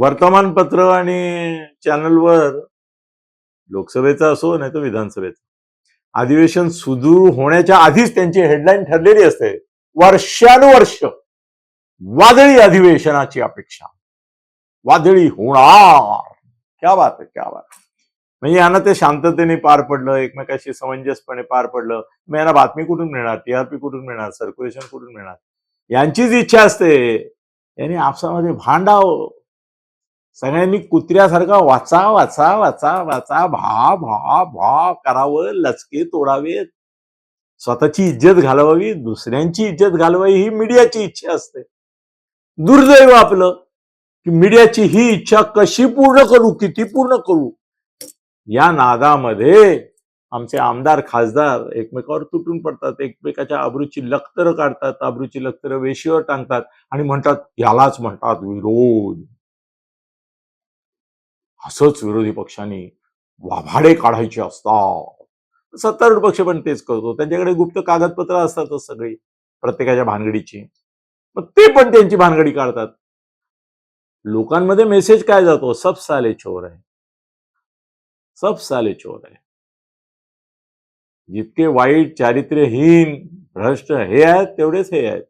वर्तमानपत्र आणि चॅनलवर लोकसभेचा असो नाही तर विधानसभेचा. अधिवेशन सुरू होण्याच्या आधीच त्यांची हेडलाईन ठरलेली असते. वर्षानुवर्ष वादळी अधिवेशनाची अपेक्षा. वादळी होणार. क्या बात आहे क्या बात म्हणजे यांना ते शांततेने पार पडलं एकमेकाशी समंजसपणे पार पडलं. मग यांना बातमी कुठून मिळणार? टीआरपी कुठून मिळणार? सर्क्युलेशन कुठून मिळणार? यांचीच इच्छा असते. यांनी आपसामध्ये भांडावं. सगळ्यांनी कुत्र्यासारखा वाचा वाचा वाचा वाचा भा भा भा करावं लचके तोडावेत. स्वतःची इज्जत घालवावी दुसऱ्यांची इज्जत घालवावी ही मीडियाची इच्छा असते. दुर्दैव आपलं की मीडियाची ही इच्छा कशी पूर्ण करू किती पूर्ण करू? या नादामध्ये आमचे आमदार खासदार एकमेकावर तुटून पडतात एकमेकाच्या आबरूची लखतरं काढतात आबरूची लखतरं वेशीवर टांगतात आणि म्हणतात यालाच म्हणतात विरोध. असंच विरोधी पक्षांनी वाभाडे काढायचे असतात. सत्तारूढ पक्ष पण तेच करतो. त्यांच्याकडे गुप्त कागदपत्र असतातच सगळी प्रत्येकाच्या भानगडीची. मग ते पण त्यांची भानगडी काढतात. लोकांमध्ये मेसेज काय जातो? सब साले चोर आहे. सब साले चोर आहे. जितके वाईट चारित्र्यहीन भ्रष्ट हे आहेत तेवढेच हे आहेत.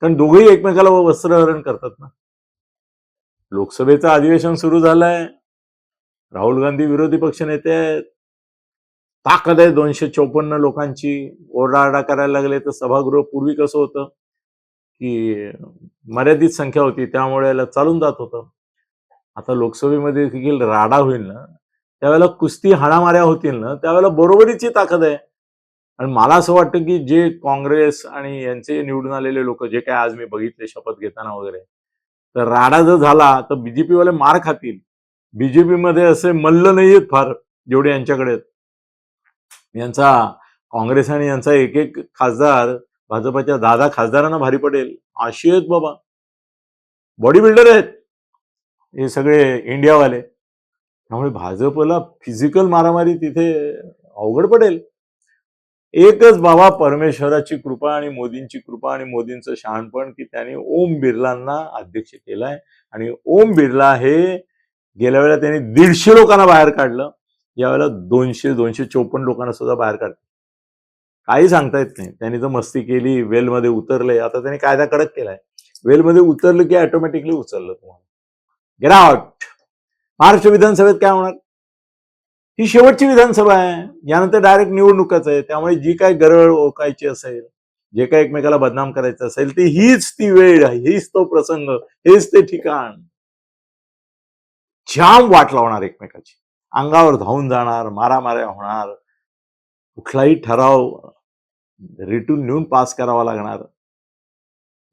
कारण दोघेही एकमेकाला वस्त्रहरण करतात ना. लोकसभेचं अधिवेशन सुरू झालंय. राहुल गांधी विरोधी पक्ष नेते ताकद आहे दोनशे चौपन्न लोकांची. ओरडाआरडा करायला लागले तर सभागृह पूर्वी कसं होतं? की मर्यादित संख्या होती त्यामुळे याला चालून जात होतं. आता लोकसभेमध्ये देखील राडा होईल ना? त्यावेळेला कुस्ती हाणामाऱ्या होतील ना? त्यावेळेला बरोबरीची ताकद आहे. आणि मला असं वाटतं की जे काँग्रेस आणि यांचे निवडून आलेले लोक जे काय आज मी बघितले शपथ घेताना वगैरे तर राडा जर झाला तर बीजेपी वाले मार खातील. बीजेपी मध्ये असे मल्ल नाही आहेत फार जेवढे यांच्याकडे आहेत. यांचा काँग्रेस आणि यांचा एक एक खासदार भाजपाच्या दादा खासदारांना भारी पडेल. अशी आहेत बाबा. बॉडी बिल्डर आहेत. हे सगळे इंडियावाले. त्यामुळे भाजपला फिजिकल मारामारी तिथे अवघड पडेल. एकच बाबा परमेश्वराची कृपा आणि मोदींची कृपा आणि मोदींचं शहाणपण की त्यांनी ओम बिर्लांना अध्यक्ष केलाय. आणि ओम बिर्ला हे गेल्या वेळेला त्यांनी दीडशे लोकांना बाहेर काढलं. यावेळेला दोनशे दोनशे चोपन्न लोकांना सुद्धा बाहेर काढलं. काही सांगता येत नाही. त्यांनी तर मस्ती केली वेलमध्ये उतरले. आता त्यांनी कायदा कडक केलाय. वेलमध्ये उतरलं की ऑटोमॅटिकली उचललं तुम्हाला. गेट महाराष्ट्र विधानसभेत काय होणार? ही शेवटची विधानसभा आहे. यानंतर डायरेक्ट निवडणुकाच आहे. त्यामुळे जी काय गरळ ओकायची असेल जे काय एकमेकाला बदनाम करायचं असेल ती हीच ती वेळ हीच तो प्रसंग. हेच ते ठिकाण. जाम वाट लावणार एकमेकाची. अंगावर धावून जाणार मारामाऱ्या होणार कुठलाही ठराव रिटून नेऊन पास करावा लागणार.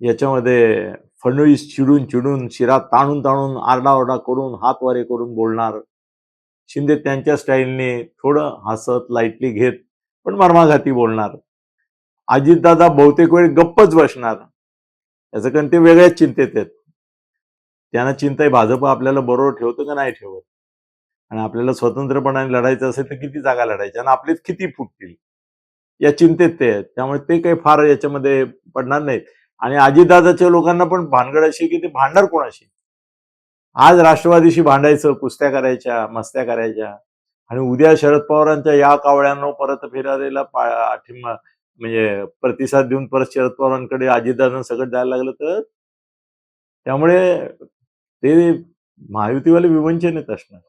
याच्यामध्ये फडणवीस चिडून चिडून शिरात ताणून ताणून आरडाओरडा करून हातवारे करून बोलणार. शिंदे त्यांच्या स्टाईलने थोडं हसत लाईटली घेत पण मर्माघाती बोलणार. अजितदादा बहुतेक वेळ गप्पच बसणार. याचं कारण ते वेगळ्याच चिंतेत आहेत. त्यांना चिंता आहे भाजप आपल्याला बरोबर ठेवतं का नाही ठेवत? आणि आपल्याला स्वतंत्रपणाने लढायचं असेल तर किती जागा लढायच्या? आणि आपलेच किती फुटतील? या चिंतेत ते आहेत. त्यामुळे ते काही फार याच्यामध्ये पडणार नाहीत. आणि अजितदादाच्या लोकांना पण भानगड अशी की ते भांडणार कोणाशी? आज राष्ट्रवादीशी भांडायचं कुस्त्या करायच्या मस्त्या करायच्या. आणि उद्या शरद पवारांच्या या कावळ्यांना परत फिरायला पाठिंबा म्हणजे प्रतिसाद देऊन परत शरद पवारांकडे अजितदादांना सगळं द्यायला लागलं तर? त्यामुळे ते महायुतीवाले विवंचनेत असणार.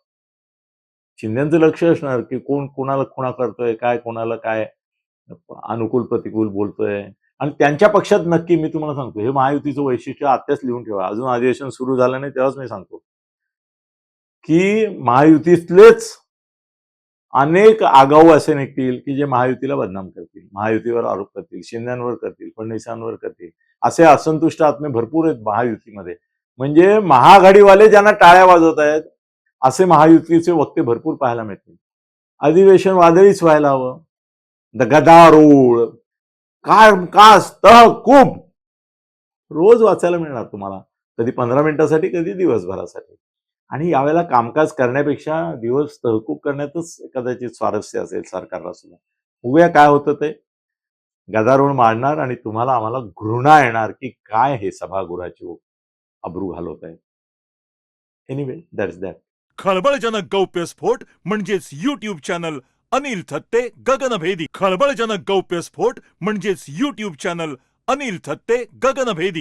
शिंद्यांचं लक्ष असणार की कोण कोणाला खुणा करतोय काय कोणाला काय अनुकूल प्रतिकूल बोलतोय. आणि त्यांच्या पक्षात नक्की मी तुम्हाला सांगतो हे महायुतीचं वैशिष्ट्य आत्ताच लिहून ठेवा. अजून अधिवेशन सुरू झालं नाही तेव्हाच मी सांगतो. की महायुतीतलेच अनेक आगाऊ असे निघतील की जे महायुतीला बदनाम करतील. महायुतीवर आरोप करतील शिंद्यांवर करतील फडणवीसांवर करतील. असे असंतुष्ट आत्मे भरपूर आहेत महायुतीमध्ये. म्हणजे महाआघाडीवाले ज्यांना टाळ्या वाजवत आहेत असे महायुतीचे वक्ते भरपूर पाहायला मिळतील. अधिवेशन वादळीच व्हायला हवं. द गदारोळ. काय कास तह खूप रोज वाचायला मिळणार तुम्हाला. कधी पंधरा मिनिटासाठी कधी दिवसभरासाठी. आणि यावेळेला कामकाज करण्यापेक्षा दिवस तहकूब करण्यातच कदाचित स्वारस्य असेल सरकारला सुद्धा. उभ्या काय होतं ते. गदारोळ मारणार आणि तुम्हाला आम्हाला घृणा येणार की काय हे सभागृहाची अब्रू घालवत आहेत. एनिवे दॅट्स दॅट खळबळजनक गौप्यस्फोट म्हणजेच युट्यूब चॅनल अनिल थत्ते गगनभेदी. खळबळजनक गौप्यस्फोट म्हणजेच युट्यूब चॅनल अनिल थत्ते गगनभेदी.